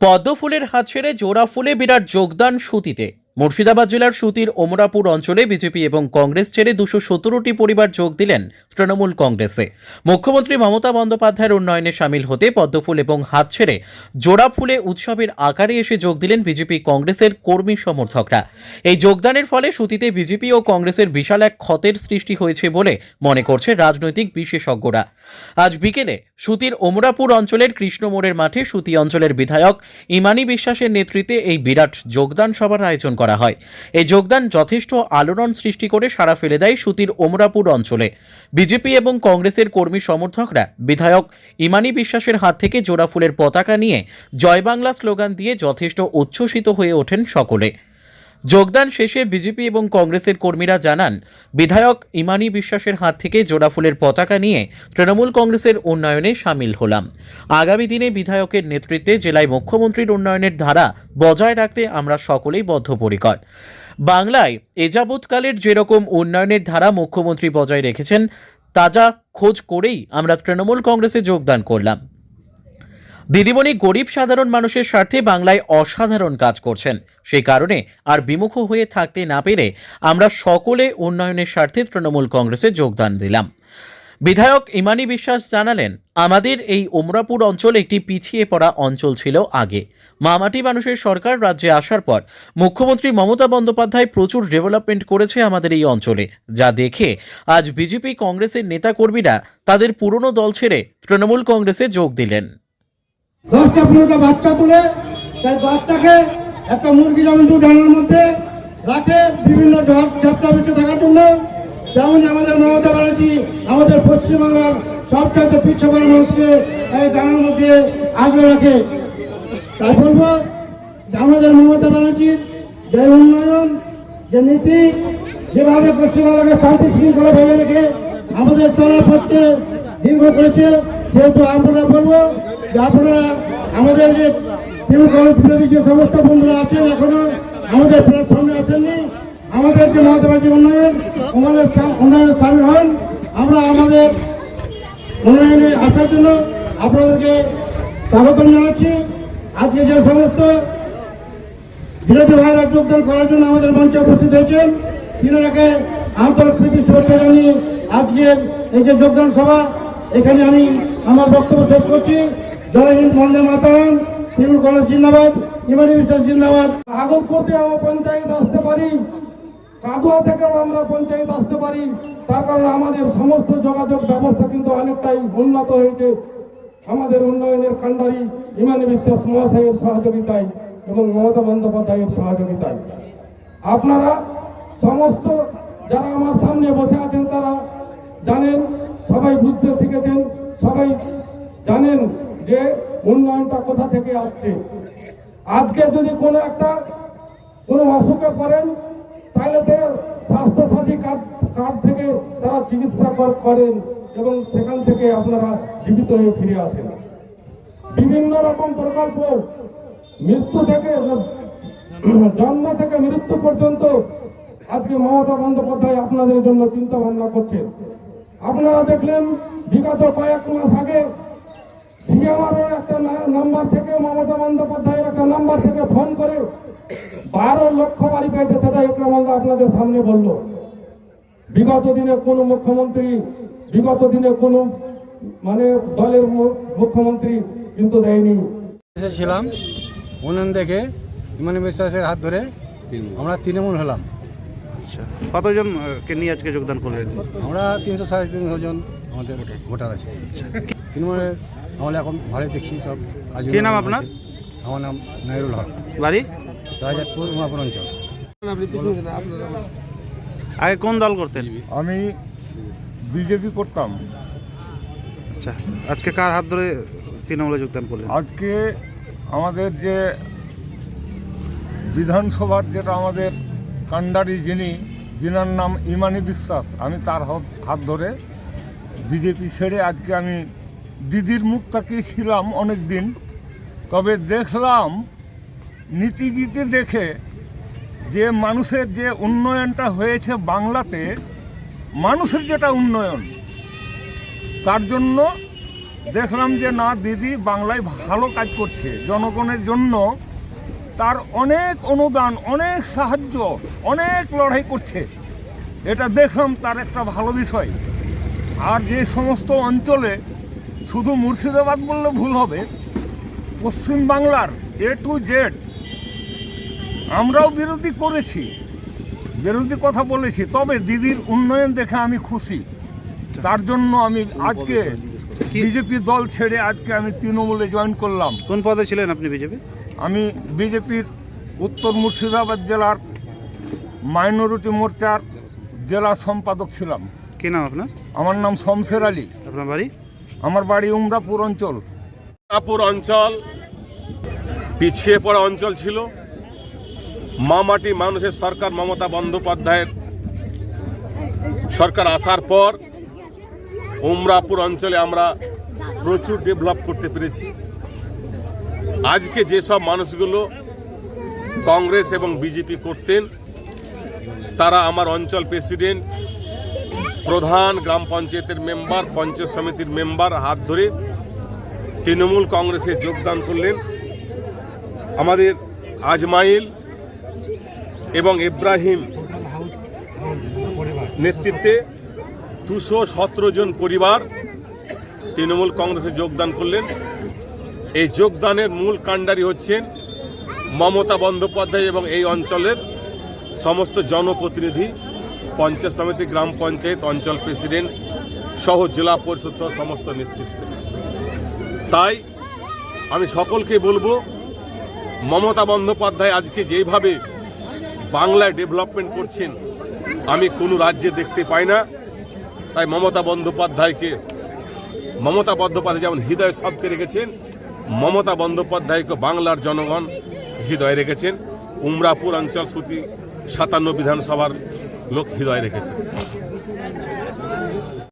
পদ্ম ফুলের হাত ছেড়ে জোড়া ফুলে বিরাট যোগদান সুতিতে। মুর্শিদাবাদ জেলার সুতির ওমরাপুর অঞ্চলে বিজেপি এবং কংগ্রেস ছেড়ে দুশো সতেরোটি পরিবার যোগ দিলেন তৃণমূল কংগ্রেসে। মুখ্যমন্ত্রী মমতা বন্দ্যোপাধ্যায়ের উন্নয়নে সামিল হতে পদ্মফুল এবং হাত ছেড়ে জোড়া ফুলে উৎসবের আকারে এসে যোগ দিলেন বিজেপি কংগ্রেসের কর্মী সমর্থকরা। এই যোগদানের ফলে সুতিতে বিজেপি ও কংগ্রেসের বিশাল এক ক্ষতের সৃষ্টি হয়েছে বলে মনে করছে রাজনৈতিক বিশেষজ্ঞরা। আজ বিকেলে সুতির ওমরাপুর অঞ্চলের কৃষ্ণমোড়ের মাঠে সুতি অঞ্চলের বিধায়ক ইমানি বিশ্বাসের নেতৃত্বে এই বিরাট যোগদান সভার আয়োজন করা হয়। এই যোগদান যথেষ্ট আলোড়ন সৃষ্টি করে সাড়া ফেলে দেয় সুতির ওমরাপুর অঞ্চলে। বিজেপি এবং কংগ্রেসের কর্মী সমর্থকরা, বিধায়ক ইমানি বিশ্বাসের হাত থেকে জোড়া ফুলের পতাকা নিয়ে জয় বাংলা স্লোগান দিয়ে যথেষ্ট উচ্ছ্বসিত হয়ে ওঠেন সকলে। যোগদান শেষে বিজেপি এবং কংগ্রেসের কর্মীরা জানান, বিধায়ক ইমানি বিশ্বাসের হাত থেকে জোড়া ফুলের পতাকা নিয়ে তৃণমূল কংগ্রেসের উন্নয়নে সামিল হলাম। আগামী দিনে বিধায়কের নেতৃত্বে জেলায় মুখ্যমন্ত্রীর উন্নয়নের ধারা বজায় রাখতে আমরা সকলেই বদ্ধপরিকর। বাংলায় এযাবৎকালের যেরকম উন্নয়নের ধারা মুখ্যমন্ত্রী বজায় রেখেছেন, তাজা খোঁজ করেই আমরা তৃণমূল কংগ্রেসে যোগদান করলাম। দিদিমণি গরিব সাধারণ মানুষের স্বার্থে বাংলায় অসাধারণ কাজ করছেন। সেই কারণে আর বিমুখ হয়ে থাকতে না পেরে আমরা সকলে উন্নয়নের স্বার্থে তৃণমূল কংগ্রেসে যোগদান দিলাম। বিধায়ক ইমানি বিশ্বাস জানালেন, আমাদের এই ওমরাপুর অঞ্চল একটি পিছিয়ে পড়া অঞ্চল ছিল আগে। মামাটি মানুষের সরকার রাজ্যে আসার পর মুখ্যমন্ত্রী মমতা বন্দ্যোপাধ্যায় প্রচুর ডেভেলপমেন্ট করেছে আমাদের এই অঞ্চলে। যা দেখে আজ বিজেপি কংগ্রেসের নেতাকর্মীরা তাদের পুরনো দল ছেড়ে তৃণমূল কংগ্রেসে যোগ দিলেন। দশটা পনেরোটা বাচ্চা তুলে সেই বাচ্চাকে একটা মুরগি যেমন দু ডানার মধ্যে রাখে, বিভিন্ন ঝাপটা বেঁচে থাকার জন্য। যেমন আমাদের মমতা ব্যানার্জি, আমাদের পশ্চিমবাংলার সবচাইতে পিছিয়ে মানুষকে এই ডানার মধ্যে আগলে রাখে। তাই বলব আমাদের মমতা ব্যানার্জির যে উন্নয়ন, যে নীতি, যেভাবে পশ্চিমবাংলাকে শান্তি শৃঙ্খলা ভেবে রেখে আমাদের চলার পথে দীর্ঘ করেছে, সেহেতু আমরা বলব আপনারা আমাদের যে তৃণমূল কংগ্রেস যে সমস্ত বন্ধুরা আছেন এখনও আমাদের প্ল্যাটফর্মে আসেননি আমাদের যে মমতা ব্যানার্জি উন্নয়ন উন্নয়নের সা- উন্নয়নে সামিল হন। আমরা আমাদের উন্নয়নে আসার জন্য আপনাদেরকে স্বাগতম জানাচ্ছি। আজকে যে সমস্ত বিরোধী ভাইরা যোগদান করার জন্য আমাদের মঞ্চে উপস্থিত হয়েছেন, তিনারাকে আন্তরিক প্রীতি শুভেচ্ছা জানিয়ে আজকের এই যে যোগদান সভা, এখানে আমি আমার বক্তব্য শেষ করছি। জয় হিন্দ, বন্দে মাতারাম। তৃণমূল কংগ্রেস জিন্দাবাদ, ইমানি বিশ্বাস জিন্দাবাদ। আগরপুরতে আমরা পঞ্চায়েত আসতে পারি। কাদুয়া থেকেও আমরা পঞ্চায়েত আসতে পারি। তার কারণে আমাদের সমস্ত যোগাযোগ ব্যবস্থা কিন্তু অনেকটাই উন্নত হয়েছে। আমাদের উন্নয়নের কান্ডারি ইমানি বিশ্বাস মহাশয়ের সহযোগিতায় এবং মমতা বন্দ্যোপাধ্যায়ের সহযোগিতায়। আপনারা সমস্ত যারা আমার সামনে বসে আছেন তারা জানেন, সবাই বুঝতে শিখেছেন, সবাই জানেন যে উন্নয়নটা কোথা থেকে আসছে। আজকে যদি কোনো একটা, কোনো অসুখে পড়েন, তাহলে তার স্বাস্থ্যসাথী কার্ড কার্ড থেকে তারা চিকিৎসা করেন এবং সেখান থেকে আপনারা জীবিত হয়ে ফিরে আসেন। বিভিন্ন রকম প্রকল্প, মৃত্যু থেকে, জন্ম থেকে মৃত্যু পর্যন্ত আজকে মমতা বন্দ্যোপাধ্যায় আপনাদের জন্য চিন্তা ভাবনা করছেন। আপনারা দেখলেন, বিগত কয়েক মাস আগে সিএমআরের একটা নাম্বার থেকে মমতা বন্দ্যোপাধ্যায়ের একটা নাম্বার থেকে ফোন করে বারো লক্ষ বাড়ি পেয়েছে সেটা একরামঙ্গা আপনাদের সামনে বলল। বিগত দিনে কোনো মুখ্যমন্ত্রী বিগত দিনে কোনো মানে দলের মুখ্যমন্ত্রী কিন্তু দেয়নি। এসেছিলাম উন্নয়ন দেখে ইমানি বিশ্বাসের হাত ধরে আমরা তৃণমূল হলাম। আচ্ছা কতজন কে নিয়ে আজকে যোগদান করলেন? আমরা তিনশো সাড়ে তিনশো জন আমাদের ভোটার। আছে। তৃণমূলের আমরা এখন ভালো দেখছি সব কাজ কি নাম আপনার? আমার নাম নাইরুল হক। বাড়ি? রাজাপুর উমাপুর অঞ্চল। আগে কোন দল করতেন? আমি বিজেপি করতাম। আচ্ছা আজকে কার হাত ধরে তৃণমূলে যোগদান করলেন? আজকে আমাদের যে বিধানসভার যেটা আমাদের কান্ডারি যিনি যিনার নাম ইমানি বিশ্বাস আমি তার হাত- হাত ধরে বিজেপি ছেড়ে আজকে আমি দিদির মুখ তাকিয়েছিলাম অনেক দিন তবে দেখলাম, নীতিগীতি দেখে যে মানুষের যে উন্নয়নটা হয়েছে বাংলাতে, মানুষের যেটা উন্নয়ন, তার জন্য দেখলাম যে না, দিদি বাংলায় ভালো কাজ করছে। জনগণের জন্য তার অনেক অনুদান, অনেক সাহায্য, অনেক লড়াই করছে। এটা দেখলাম তার একটা ভালো বিষয়। আর যে সমস্ত অঞ্চলে শুধু মুর্শিদাবাদ বললে ভুল হবে পশ্চিম বাংলার এ টু জেড আমরাও বিরোধী করেছি বিরোধী কথা বলেছি তবে দিদির উন্নয়ন দেখে আমি খুশি। তার জন্য আমি আজকে বিজেপি দল ছেড়ে আজকে আমি তৃণমূলে জয়েন করলাম। কোন পদে ছিলেন আপনি বিজেপি? আমি বিজেপির উত্তর মুর্শিদাবাদ জেলার মাইনরিটি মোর্চার জেলা সম্পাদক ছিলাম। কি নাম আপনার? আমার নাম শমশের আলী। আপনার বাড়ি? আমার বাড়ি উমরাপুর অঞ্চল। উমরাপুর অঞ্চল, পিছিয়ে পড়া অঞ্চল ছিল। মামাটি মানুষের সরকার মমতা বন্দ্যোপাধ্যায়ের সরকার আসার পর উমরাপুর অঞ্চলে আমরা প্রচুর ডেভেলপ করতে পেরেছি। আজকে যেসব মানুষগুলো কংগ্রেস এবং বিজেপি করতেন, তারা আমার অঞ্চল প্রেসিডেন্ট প্রধান গ্রাম পঞ্চায়েতের মেম্বার, পঞ্চায়েত সমিতির মেম্বার হাত ধরে তৃণমূল কংগ্রেসে যোগদান করলেন আমাদের আজমাইল এবং ইব্রাহিম নেতৃত্বে দুশো সতেরো জন পরিবার তৃণমূল কংগ্রেসে যোগদান করলেন। এই যোগদানের মূল কাণ্ডারি হচ্ছেন মমতা বন্দ্যোপাধ্যায় এবং এই অঞ্চলের সমস্ত জনপ্রতিনিধি পঞ্চায়েত সমিতি, গ্রাম পঞ্চায়েত, অঞ্চল প্রেসিডেন্ট সহ জেলা পরিষদ সহ সমস্ত নেতৃত্ব। তাই আমি সকলকে বলব, মমতা বন্দ্যোপাধ্যায় আজকে যেভাবে বাংলায় ডেভেলপমেন্ট করছেন, আমি কোনো রাজ্যে দেখতে পাই না। তাই মমতা বন্দ্যোপাধ্যায়কে, মমতা বন্দ্যোপাধ্যায় যেমন হৃদয় সবকে রেখেছেন, মমতা বন্দ্যোপাধ্যায়কে বাংলার জনগণ হৃদয় রেখেছেন। উমরাপুর অঞ্চল সুতি সাতান্ন বিধানসভার লোক হৃদয় রেখেছেন